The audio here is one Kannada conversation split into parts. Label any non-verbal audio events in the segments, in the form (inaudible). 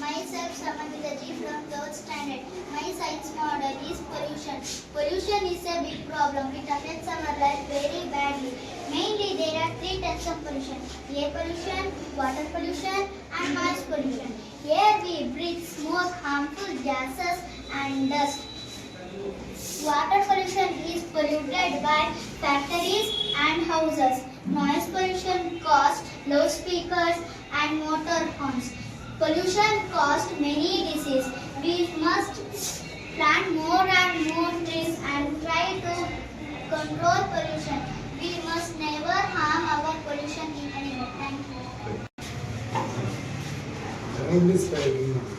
Myself Samantha G from 3rd standard. My science model is pollution. Pollution is a big problem. It affects our life very badly. Mainly there are three types of pollution. Air pollution, water pollution and noise pollution. Here we breathe smoke, harmful gases and dust. Water pollution is polluted by factories and houses. Noise pollution caused loudspeakers and motor homes. Pollution caused many diseases. We must plant more and more trees and try to control pollution. We must never harm our pollution in any way. Thank you.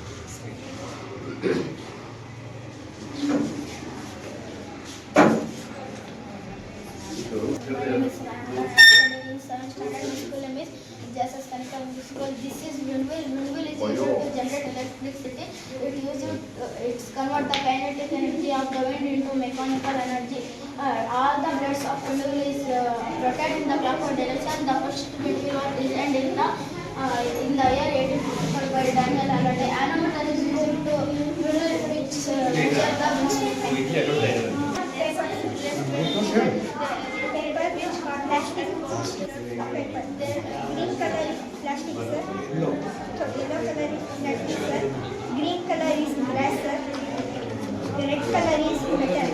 It's convert the kinetic energy of the wind into mechanical energy. Uh, all the blades of the wheel is uh, rotated in the clockwise direction. The first bit pivot is end in the uh, in the year 1855 by Daniel Halliday. Anemometer is used to measure which uh, measure the wind. Paper is placed paper which contacts the paper. The green color is plastic, sir. Yellow color is plastic, sir. Green color is black, sir. Red color is metal.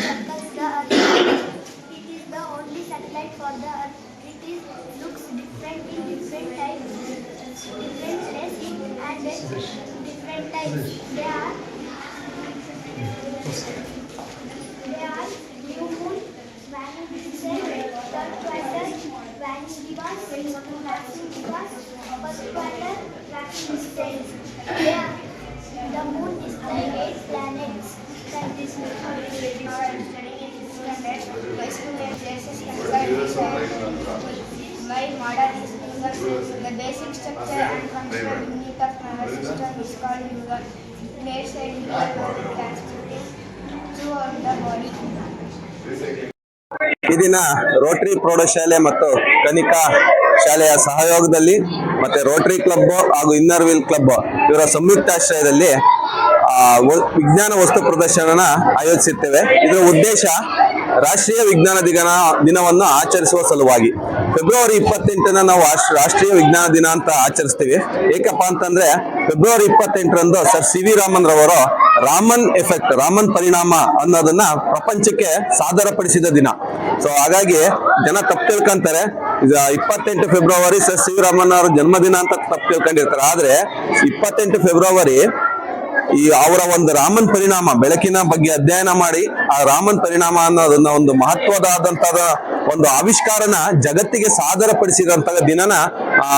circles the Earth. It is the only satellite for the Earth. It is, looks different in different times. different places and different times. They are, they are new moon, Venus, third quarter, Venus Divas, Venus Divas, first quarter, Venus Divas. the basic structure and functional unit of nervous system is called neuron. the body. ಈ ದಿನ ರೋಟರಿ ಪ್ರೌಢಶಾಲೆ ಮತ್ತು ಕನಿಕಾ ಶಾಲೆಯ ಸಹಯೋಗದಲ್ಲಿ ಮತ್ತೆ ರೋಟರಿ ಕ್ಲಬ್ ಹಾಗೂ ಇನ್ನರ್ ವೀಲ್ ಕ್ಲಬ್ ಇವರ ಸಂಯುಕ್ತಾಶ್ರಯದಲ್ಲಿ ವಿಜ್ಞಾನ ವಸ್ತು ಪ್ರದರ್ಶನ ಆಯೋಜಿಸುತ್ತೇವೆ ಇದರ ಉದ್ದೇಶ ರಾಷ್ಟ್ರೀಯ ವಿಜ್ಞಾನ ದಿನ ದಿನವನ್ನು ಆಚರಿಸುವ ಸಲುವಾಗಿ ಫೆಬ್ರವರಿ ಇಪ್ಪತ್ತೆಂಟನ ನಾವು ರಾಷ್ಟ್ರೀಯ ವಿಜ್ಞಾನ ದಿನ ಅಂತ ಆಚರಿಸ್ತೀವಿ ಏಕಪ್ಪ ಅಂತಂದ್ರೆ ಫೆಬ್ರವರಿ ಇಪ್ಪತ್ತೆಂಟರಂದು ಸರ್ ಸಿ ವಿ ರಾಮನ್ ರವರು ರಾಮನ್ ಎಫೆಕ್ಟ್ ರಾಮನ್ ಪರಿಣಾಮ ಅನ್ನೋದನ್ನ ಪ್ರಪಂಚಕ್ಕೆ ಸಾದರಪಡಿಸಿದ ದಿನ ಸೊ ಹಾಗಾಗಿ ಜನ ತಪ್ಪು ತಿಳ್ಕೊಂತಾರೆ ಇಪ್ಪತ್ತೆಂಟು February sir C V Raman ಅವರ ಜನ್ಮದಿನ ಅಂತ ತಪ್ಪು ತಿಳ್ಕೊಂಡಿರ್ತಾರೆ ಆದ್ರೆ ಇಪ್ಪತ್ತೆಂಟು ಫೆಬ್ರವರಿ ಈ ಅವರ ಒಂದು ರಾಮನ್ ಪರಿಣಾಮ ಬೆಳಕಿನ ಬಗ್ಗೆ ಅಧ್ಯಯನ ಮಾಡಿ ಆ ರಾಮನ್ ಪರಿಣಾಮ ಅನ್ನೋದನ್ನ ಒಂದು ಮಹತ್ವದಾದಂತಹ ಒಂದು ಆವಿಷ್ಕಾರನ ಜಗತ್ತಿಗೆ ಸಾದರಪಡಿಸಿದಂತಹ ದಿನನ ಆ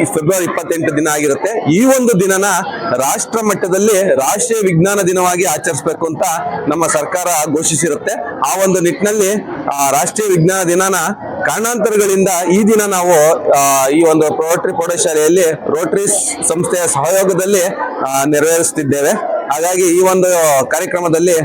ಈ ಫೆಬ್ರವರಿ ಇಪ್ಪತ್ತೆಂಟು ದಿನ ಆಗಿರುತ್ತೆ ಈ ಒಂದು ದಿನನ ರಾಷ್ಟ್ರ ಮಟ್ಟದಲ್ಲಿ ರಾಷ್ಟ್ರೀಯ ವಿಜ್ಞಾನ ದಿನವಾಗಿ ಆಚರಿಸಬೇಕು ಅಂತ ನಮ್ಮ ಸರ್ಕಾರ ಘೋಷಿಸಿರುತ್ತೆ ಆ ಒಂದು ನಿಟ್ಟಿನಲ್ಲಿ ಆ ರಾಷ್ಟ್ರೀಯ ವಿಜ್ಞಾನ ದಿನನ ಕಾರಣಾಂತರಗಳಿಂದ ಈ ದಿನ ನಾವು ಈ ಒಂದು ರೋಟರಿ ಪ್ರೌಢಶಾಲೆಯಲ್ಲಿ ರೋಟರಿ ಸಂಸ್ಥೆಯ ಸಹಯೋಗದಲ್ಲಿ ನೆರವೇರಿಸುತ್ತಿದ್ದೇವೆ ಹಾಗಾಗಿ ಈ ಒಂದು ಕಾರ್ಯಕ್ರಮದಲ್ಲಿ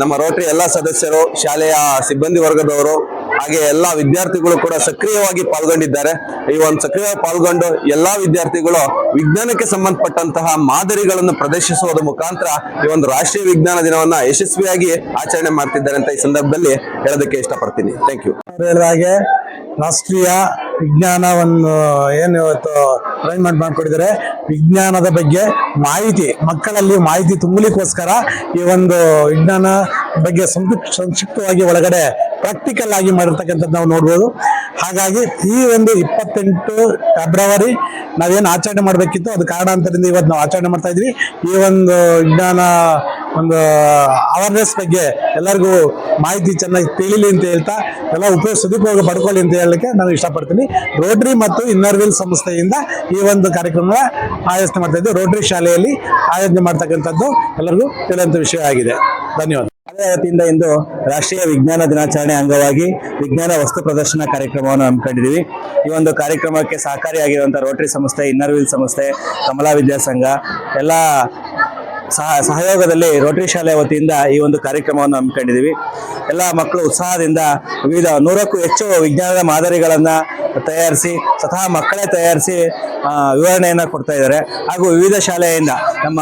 ನಮ್ಮ ರೋಟರಿ ಎಲ್ಲ ಸದಸ್ಯರು ಶಾಲೆಯ ಸಿಬ್ಬಂದಿ ವರ್ಗದವರು ಹಾಗೆ ಎಲ್ಲಾ ವಿದ್ಯಾರ್ಥಿಗಳು ಕೂಡ ಸಕ್ರಿಯವಾಗಿ ಪಾಲ್ಗೊಂಡಿದ್ದಾರೆ ಈ ಒಂದು ಸಕ್ರಿಯವಾಗಿ ಪಾಲ್ಗೊಂಡು ಎಲ್ಲಾ ವಿದ್ಯಾರ್ಥಿಗಳು ವಿಜ್ಞಾನಕ್ಕೆ ಸಂಬಂಧಪಟ್ಟಂತಹ ಮಾದರಿಗಳನ್ನು ಪ್ರದರ್ಶಿಸುವುದರ ಮುಖಾಂತರ ಈ ಒಂದು ರಾಷ್ಟ್ರೀಯ ವಿಜ್ಞಾನ ದಿನವನ್ನ ಯಶಸ್ವಿಯಾಗಿ ಆಚರಣೆ ಮಾಡ್ತಿದ್ದಾರೆ ಅಂತ ಈ ಸಂದರ್ಭದಲ್ಲಿ ಹೇಳೋದಕ್ಕೆ ಇಷ್ಟಪಡ್ತೀನಿ ಥ್ಯಾಂಕ್ ಯು ರಾಷ್ಟ್ರೀಯ ಒಂದು ಏನು ಇವತ್ತು ಅರೇಂಜ್ಮೆಂಟ್ ಮಾಡಿಕೊಟ್ಟಿದ್ದಾರೆ ವಿಜ್ಞಾನದ ಬಗ್ಗೆ ಮಾಹಿತಿ ಮಕ್ಕಳಲ್ಲಿ ಮಾಹಿತಿ ತುಂಬಲಿಕ್ಕೋಸ್ಕರ ಈ ಒಂದು ವಿಜ್ಞಾನ ಬಗ್ಗೆ ಸಂಕ್ಷಿಪ್ ಸಂಕ್ಷಿಪ್ತವಾಗಿ ಒಳಗಡೆ ಪ್ರಾಕ್ಟಿಕಲ್ ಆಗಿ ಮಾಡಿರ್ತಕ್ಕಂಥದ್ದು ನಾವು ನೋಡ್ಬೋದು ಹಾಗಾಗಿ ಈ ಒಂದು ಇಪ್ಪತ್ತೆಂಟು ಫೆಬ್ರವರಿ ನಾವೇನು ಆಚರಣೆ ಮಾಡಬೇಕಿತ್ತು ಅದು ಕಾರಣಾಂತರದಿಂದ ಇವತ್ತು ನಾವು ಆಚರಣೆ ಮಾಡ್ತಾ ಇದ್ವಿ ಈ ಒಂದು ವಿಜ್ಞಾನ ಒಂದು ಅವೇರ್ನೆಸ್ ಬಗ್ಗೆ ಎಲ್ಲರಿಗೂ ಮಾಹಿತಿ ಚೆನ್ನಾಗಿ ತಿಳಿಲಿ ಅಂತ ಹೇಳ್ತಾ ಎಲ್ಲ ಉಪಯೋಗ ಸದುಪಯೋಗ ಪಡ್ಕೊಳ್ಳಿ ಅಂತ ಹೇಳಲಿಕ್ಕೆ ನಾನು ಇಷ್ಟಪಡ್ತೀನಿ ರೋಟರಿ ಮತ್ತು ಇನ್ನರ್ವಿಲ್ ಸಂಸ್ಥೆಯಿಂದ ಈ ಒಂದು ಕಾರ್ಯಕ್ರಮ ಆಯೋಜನೆ ಮಾಡ್ತಾ ಇದ್ದು ರೋಟರಿ ಶಾಲೆಯಲ್ಲಿ ಆಯೋಜನೆ ಮಾಡ್ತಕ್ಕಂಥದ್ದು ಎಲ್ಲರಿಗೂ ತಿಳಿಯುವಂಥ ವಿಷಯ ಆಗಿದೆ ಧನ್ಯವಾದ ವತಿಯಿಂದ ಇಂದು ರಾಷ್ಟ್ರೀಯ ವಿಜ್ಞಾನ ದಿನಾಚರಣೆ ಅಂಗವಾಗಿ ವಿಜ್ಞಾನ ವಸ್ತು ಪ್ರದರ್ಶನ ಕಾರ್ಯಕ್ರಮವನ್ನು ಹಮ್ಮಿಕೊಂಡಿದ್ದೀವಿ ಈ ಒಂದು ಕಾರ್ಯಕ್ರಮಕ್ಕೆ ಸಹಕಾರಿಯಾಗಿರುವಂಥ ರೋಟರಿ ಸಂಸ್ಥೆ ಇನ್ನರ್ವಿಲ್ ಸಂಸ್ಥೆ ಕಮಲಾ ವಿದ್ಯಾಸಂಘ ಎಲ್ಲ ಸಹ ಸಹಯೋಗದಲ್ಲಿ ರೋಟರಿ ಶಾಲೆ ವತಿಯಿಂದ ಈ ಒಂದು ಕಾರ್ಯಕ್ರಮವನ್ನು ಹಮ್ಮಿಕೊಂಡಿದ್ದೀವಿ ಎಲ್ಲ ಮಕ್ಕಳು ಉತ್ಸಾಹದಿಂದ ವಿವಿಧ ನೂರಕ್ಕೂ ಹೆಚ್ಚು ವಿಜ್ಞಾನದ ಮಾದರಿಗಳನ್ನು ತಯಾರಿಸಿ ಸ್ವತಃ ಮಕ್ಕಳೇ ತಯಾರಿಸಿ ವಿವರಣೆಯನ್ನು ಕೊಡ್ತಾ ಇದ್ದಾರೆ ಹಾಗೂ ವಿವಿಧ ಶಾಲೆಯಿಂದ ನಮ್ಮ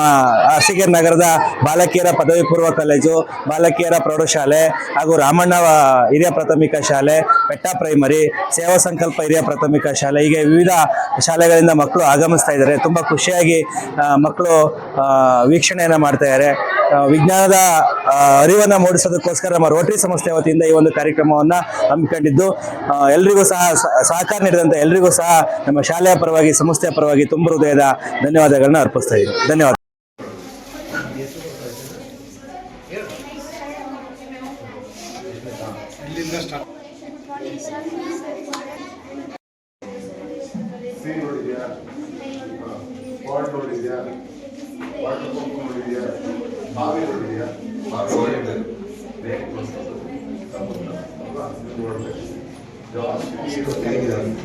ಅರಸಿಕೆರೆ ನಗರದ ಬಾಲಕಿಯರ ಪದವಿ ಪೂರ್ವ ಕಾಲೇಜು ಬಾಲಕಿಯರ ಪ್ರೌಢಶಾಲೆ ಹಾಗೂ ರಾಮಣ್ಣ ಹಿರಿಯ ಪ್ರಾಥಮಿಕ ಶಾಲೆ ಬೆಟ್ಟ ಪ್ರೈಮರಿ ಸೇವಾ ಸಂಕಲ್ಪ ಹಿರಿಯ ಪ್ರಾಥಮಿಕ ಶಾಲೆ ಹೀಗೆ ವಿವಿಧ ಶಾಲೆಗಳಿಂದ ಮಕ್ಕಳು ಆಗಮಿಸ್ತಾ ಇದ್ದಾರೆ ತುಂಬ ಖುಷಿಯಾಗಿ ಮಕ್ಕಳು ವೀಕ್ಷಣೆಯನ್ನು ಮಾಡ್ತಾ ಇದ್ದಾರೆ ವಿಜ್ಞಾನದ ಅರಿವನ್ನ ಮೂಡಿಸೋದಕ್ಕೋಸ್ಕರ ನಮ್ಮ ರೋಟರಿ ಸಂಸ್ಥೆ ವತಿಯಿಂದ ಈ ಒಂದು ಕಾರ್ಯಕ್ರಮವನ್ನ ಹಮ್ಮಿಕೊಂಡಿದ್ದು ಎಲ್ರಿಗೂ ಸಹ ಸಹಕಾರ ನೀಡಿದಂತ ಎಲ್ರಿಗೂ ಸಹ ನಮ್ಮ ಶಾಲೆಯ ಪರವಾಗಿ ಸಂಸ್ಥೆಯ ಪರವಾಗಿ ತುಂಬ ಹೃದಯದ ಧನ್ಯವಾದಗಳನ್ನ ಅರ್ಪಿಸ್ತಾ ಇದ್ದೀನಿ ಧನ್ಯವಾದ Mavi rengi ya. Mavi rengi. Ve Devam. İyi gidelim.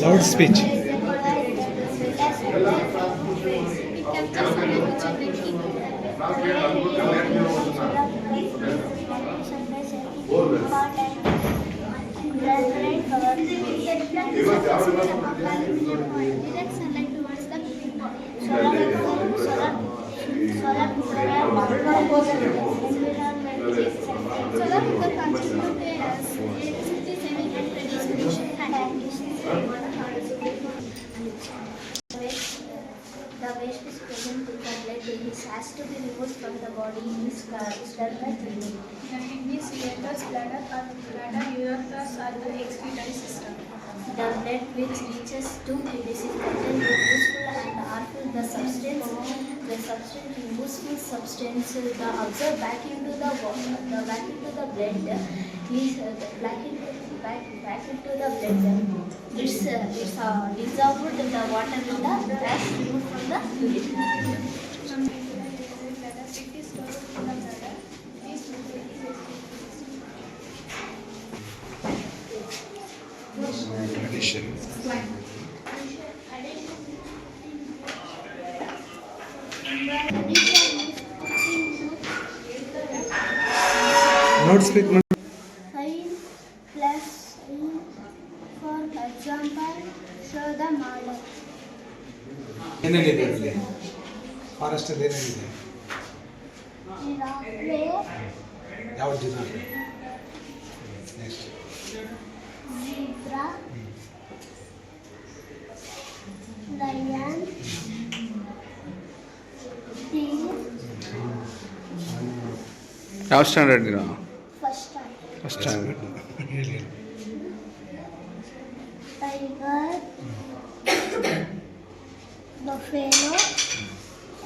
Lord's speech. body is served by breathing. The kidneys, ureters, bladder, and bladder, ureters are the excretory system. The blood which reaches to it is contained with useful and harmful the substance. The substance useful substance the observed back into the water, the back into the blood is uh, back into back back into the blood. It's uh, it's uh, dissolved the water in the rest removed from the urine. Translate ಮಾಡಿ plus for example show the model ಏನೇನಿದೆ ಇಲ್ಲಿ ಫಾರೆಸ್ಟ್ ಅಲ್ಲಿ ಏನೇನಿದೆ ಯಾವ ಜಿರಾಫೆ ನೆಕ್ಸ್ಟ್ ಜೀಬ್ರಾ ಲಯನ್ ಯಾವ ಸ್ಟ್ಯಾಂಡರ್ಡ್ ನೀವು That's yes. time, Very good. (coughs)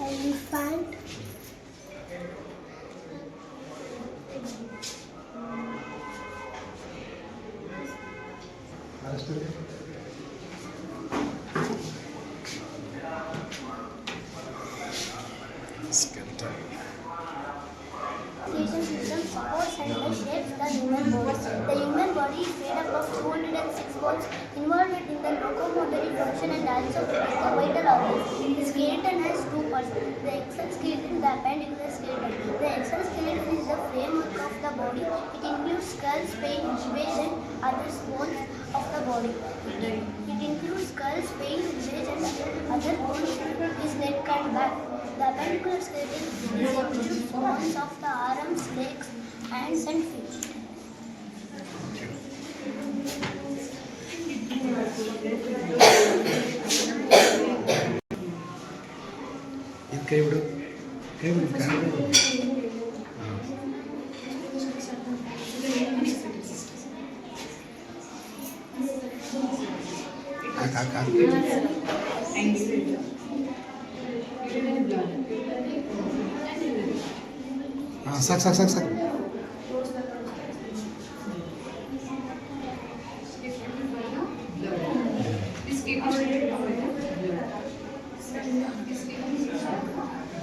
Elephant. the locomotory function and also plays a vital role. The skeleton has two parts. The external skeleton the appendicular skeleton. The external skeleton is the framework of the body. It includes skull, spine, ribs other bones of the body. It, includes skull, spine, ribs other bones is neck and back. The appendicular skeleton is the bones of the arms, legs, hands and feet. దేవుడు దేవుడు కాకా సాక్ సార్ సాక్ సాక్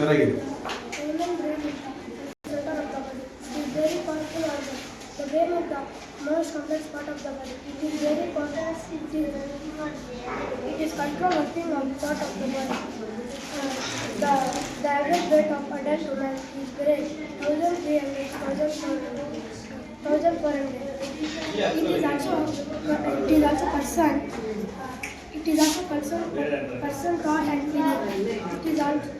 ಚೆನ್ನಾಗಿದೆ most complex part of the body. It is very complex. It is, it is control working of part of the body. Uh, the, the average weight of adult women is great 1300, 1400. It is also it is also person. Uh, it is also person person It is also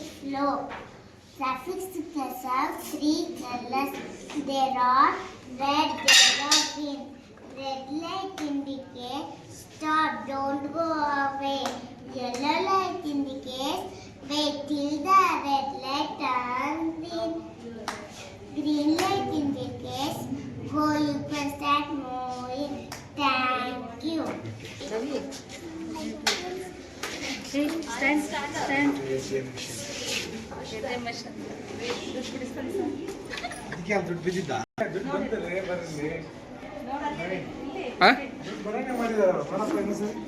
flow. Traffic signals have three colors. There are red, yellow, green. Red light indicates stop, don't go away. Yellow light indicates wait till the red light turns green. Green light indicates go, you can start moving. Thank you. Stand stand ಅದಕ್ಕೆ ಅವ್ರು ದುಡ್ಡು ಬಿದ್ದಿದ್ದ ದುಡ್ಡು ದುಡ್ಡು sir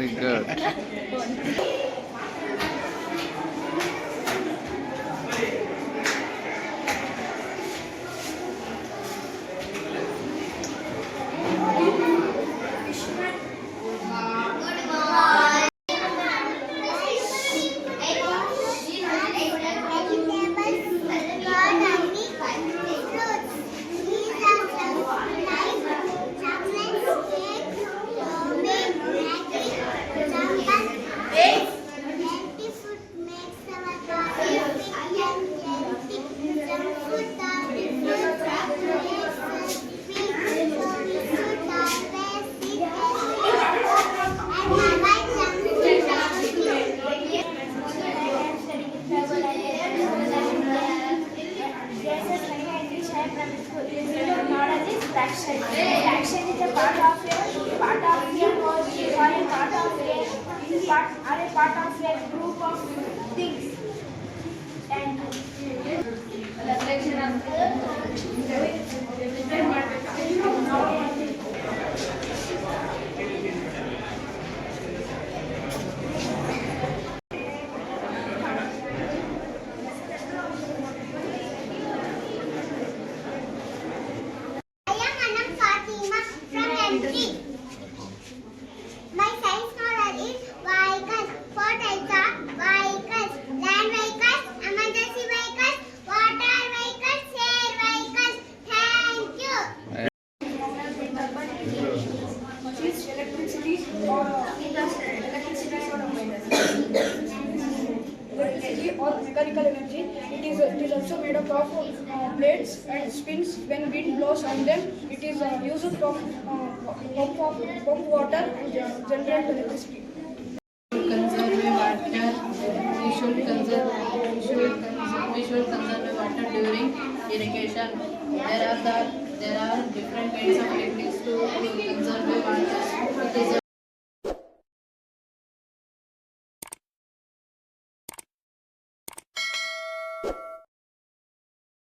very good Sí. It is also made up of uh, blades and spins. When wind blows on them, it is uh, used to pump, uh, pump, pump water and generate electricity. Conserve water. We should conserve. We should, we should conserve water during irrigation. There are the there are different kinds of techniques to conserve water.